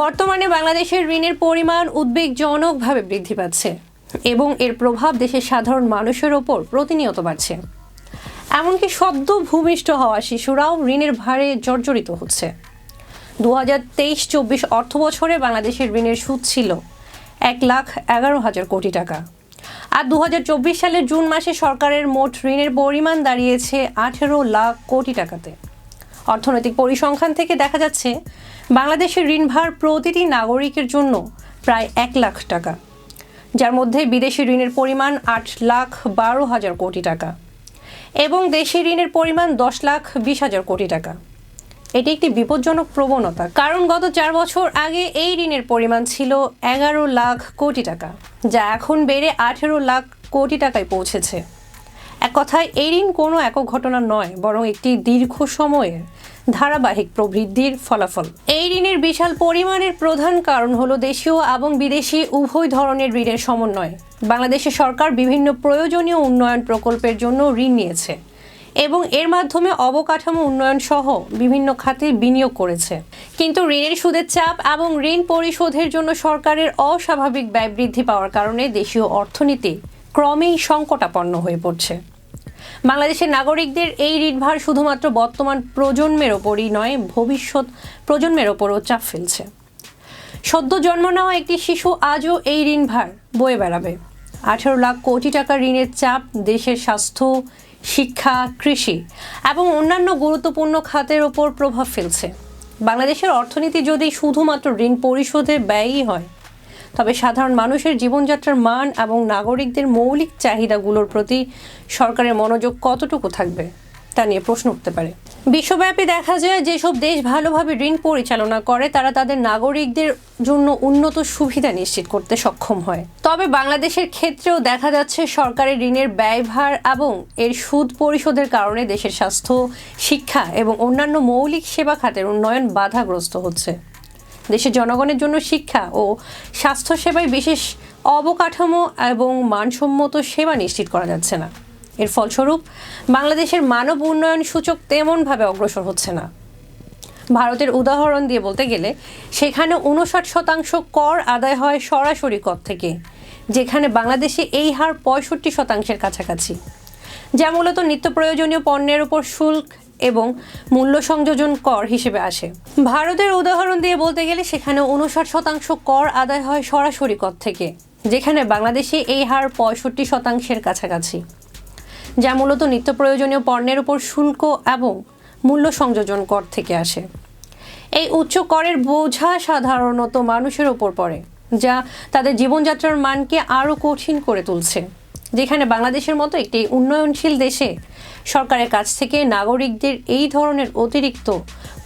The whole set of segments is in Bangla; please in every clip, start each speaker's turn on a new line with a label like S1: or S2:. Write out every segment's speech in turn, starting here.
S1: বর্তমানে বাংলাদেশের ঋণের পরিমাণ উদ্বেগজনকভাবে বৃদ্ধি পাচ্ছে এবং এর প্রভাব দেশের সাধারণ মানুষের ওপর প্রতিনিয়ত বাড়ছে। এমনকি সদ্য ভূমিষ্ঠ হওয়া শিশুরাও ঋণের ভারে জর্জরিত হচ্ছে। দু হাজার তেইশ চব্বিশ অর্থ বছরে বাংলাদেশের ঋণের সুদ ছিল এক লাখ এগারো হাজার কোটি টাকা। আর দু হাজার চব্বিশ সালের জুন মাসে সরকারের মোট ঋণের পরিমাণ দাঁড়িয়েছে আঠেরো লাখ কোটি টাকাতে। অর্থনৈতিক পরিসংখ্যান থেকে দেখা যাচ্ছে, বাংলাদেশের ঋণভার প্রতিটি নাগরিকের জন্য প্রায় এক লাখ টাকা। যার মধ্যে বিদেশি ঋণের পরিমাণ আট লাখ বারো হাজার কোটি টাকা এবং দেশি ঋণের পরিমাণ দশ লাখ বিশ হাজার কোটি টাকা। এটি একটি বিপজ্জনক প্রবণতা। কারণ গত চার বছর আগে এই ঋণের পরিমাণ ছিল এগারো লাখ কোটি টাকা, যা এখন বেড়ে আঠেরো লাখ কোটি টাকায় পৌঁছেছে। এক কথায়, এই ঋণ কোনো একক ঘটনা নয়, বরং একটি দীর্ঘ সময়ের ধারাবাহিক প্রবৃদ্ধির ফলাফল। এই ঋণের বিশাল পরিমাণের প্রধান কারণ হলো দেশীয় এবং বিদেশি উভয় ধরনের ঋণের সমন্বয়। বাংলাদেশের সরকার বিভিন্ন প্রয়োজনীয় উন্নয়ন প্রকল্পের জন্য ঋণ নিয়েছে এবং এর মাধ্যমে অবকাঠামো উন্নয়ন সহ বিভিন্ন খাতে বিনিয়োগ করেছে। কিন্তু ঋণের সুদের চাপ এবং ঋণ পরিশোধের জন্য সরকারের অস্বাভাবিক ব্যয় বৃদ্ধি পাওয়ার কারণে দেশীয় অর্থনীতি ক্রমেই সংকটাপন্ন হয়ে পড়ছে। বাংলাদেশের নাগরিকদের এই ঋণভার শুধুমাত্র বর্তমান প্রজন্মের ওপরই নয়, ভবিষ্যৎ প্রজন্মের ওপরও চাপ ফেলছে। সদ্য জন্ম নেওয়া একটি শিশু আজও এই ঋণভার বয়ে বেড়াবে। আঠারো লাখ কোটি টাকা ঋণের চাপ দেশের স্বাস্থ্য, শিক্ষা, কৃষি এবং অন্যান্য গুরুত্বপূর্ণ খাতের ওপর প্রভাব ফেলছে। বাংলাদেশের অর্থনীতি যদি শুধুমাত্র ঋণ পরিশোধে ব্যয়ই হয় তবে সাধারণ মানুষের জীবনযাত্রার মান এবং নাগরিকদের মৌলিক চাহিদাগুলোর প্রতি সরকারের মনোযোগ কতটুকু থাকবে, তা নিয়ে প্রশ্ন উঠতে পারে। বিশ্বব্যাপী দেখা যায় যেসব দেশ ভালোভাবে ঋণ পরিচালনা করে, তারা তাদের নাগরিকদের জন্য উন্নত সুবিধা নিশ্চিত করতে সক্ষম হয়। তবে বাংলাদেশের ক্ষেত্রেও দেখা যাচ্ছে সরকারের ঋণের ব্যয়ভার এবং এর সুদ পরিশোধের কারণে দেশের স্বাস্থ্য, শিক্ষা এবং অন্যান্য মৌলিক সেবা খাতের উন্নয়ন বাধাগ্রস্ত হচ্ছে। দেশের জনগণের জন্য শিক্ষা ও স্বাস্থ্যসেবায় বিশেষ অবকাঠামো এবং মানসম্মত সেবা নিশ্চিত করা যাচ্ছে না। এর ফলস্বরূপ, বাংলাদেশের মানব উন্নয়ন সূচক তেমনভাবে অগ্রসর হচ্ছে না। ভারতের উদাহরণ দিয়ে বলতে গেলে, সেখানে উনষাট শতাংশ কর আদায় হয় সরাসরি কর থেকে, যেখানে বাংলাদেশে এই হার পঁয়ষট্টি শতাংশের কাছাকাছি। যা মূলত নিত্য প্রয়োজনীয় পণ্যের উপর শুল্ক এবং মূল্য সংযোজন কর হিসেবে আসে। ভারতের উদাহরণ দিয়ে বলতে গেলে সেখানে উনষাট শতাংশ কর আদায় হয় সরাসরি কর থেকে, যেখানে বাংলাদেশে এই হার পঁয়ষট্টি শতাংশের কাছাকাছি, যা মূলত নিত্য প্রয়োজনীয় পণ্যের উপর শুল্ক এবং মূল্য সংযোজন কর থেকে আসে। এই উচ্চ করের বোঝা সাধারণত মানুষের ওপর পড়ে, যা তাদের জীবনযাত্রার মানকে আরও কঠিন করে তুলছে। যেখানে বাংলাদেশের মতো একটি উন্নয়নশীল দেশে সরকারের কাছ থেকে নাগরিকদের এই ধরনের অতিরিক্ত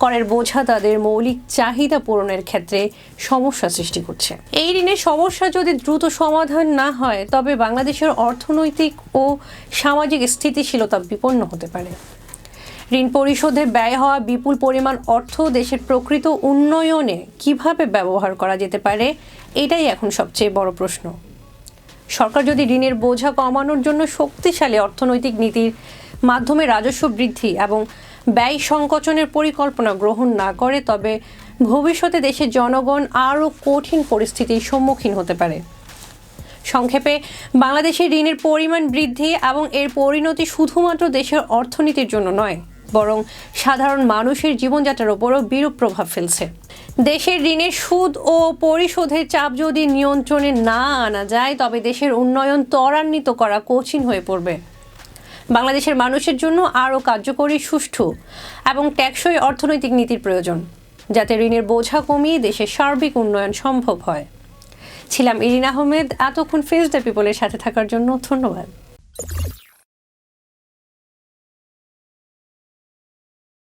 S1: করের বোঝা তাদের মৌলিক চাহিদা পূরণের ক্ষেত্রে সমস্যা সৃষ্টি করছে। এই ঋণের সমস্যা যদি দ্রুত সমাধান না হয়, তবে বাংলাদেশের অর্থনৈতিক ও সামাজিক স্থিতিশীলতা বিপন্ন হতে পারে। ঋণ পরিশোধে ব্যয় হওয়া বিপুল পরিমাণ অর্থ দেশের প্রকৃত উন্নয়নে কীভাবে ব্যবহার করা যেতে পারে, এটাই এখন সবচেয়ে বড় প্রশ্ন। সরকার যদি ঋণের বোঝা কমানোর জন্য শক্তিশালী অর্থনৈতিক নীতির মাধ্যমে রাজস্ব বৃদ্ধি এবং ব্যয় সংকোচনের পরিকল্পনা গ্রহণ না করে, তবে ভবিষ্যতে দেশের জনগণ আরও কঠিন পরিস্থিতির সম্মুখীন হতে পারে। সংক্ষেপে বাংলাদেশের ঋণের পরিমাণ বৃদ্ধি এবং এর পরিণতি শুধুমাত্র দেশের অর্থনীতির জন্য নয় বরং সাধারণ মানুষের জীবনযাত্রার ওপরও বিরূপ প্রভাব ফেলছে। দেশের ঋণের সুদ ও পরিশোধের চাপ যদি নিয়ন্ত্রণে না আনা যায়, তবে দেশের উন্নয়ন ত্বরান্বিত করা কঠিন হয়ে পড়বে। বাংলাদেশের মানুষের জন্য আরও কার্যকরী, সুষ্ঠু এবং টেকসই অর্থনৈতিক নীতির প্রয়োজন, যাতে ঋণের বোঝা কমিয়ে দেশের সার্বিক উন্নয়ন সম্ভব হয়। ছিলাম ইরিন আহমেদ। এতক্ষণ ফেস দ্য পিপলের সাথে থাকার জন্য ধন্যবাদ।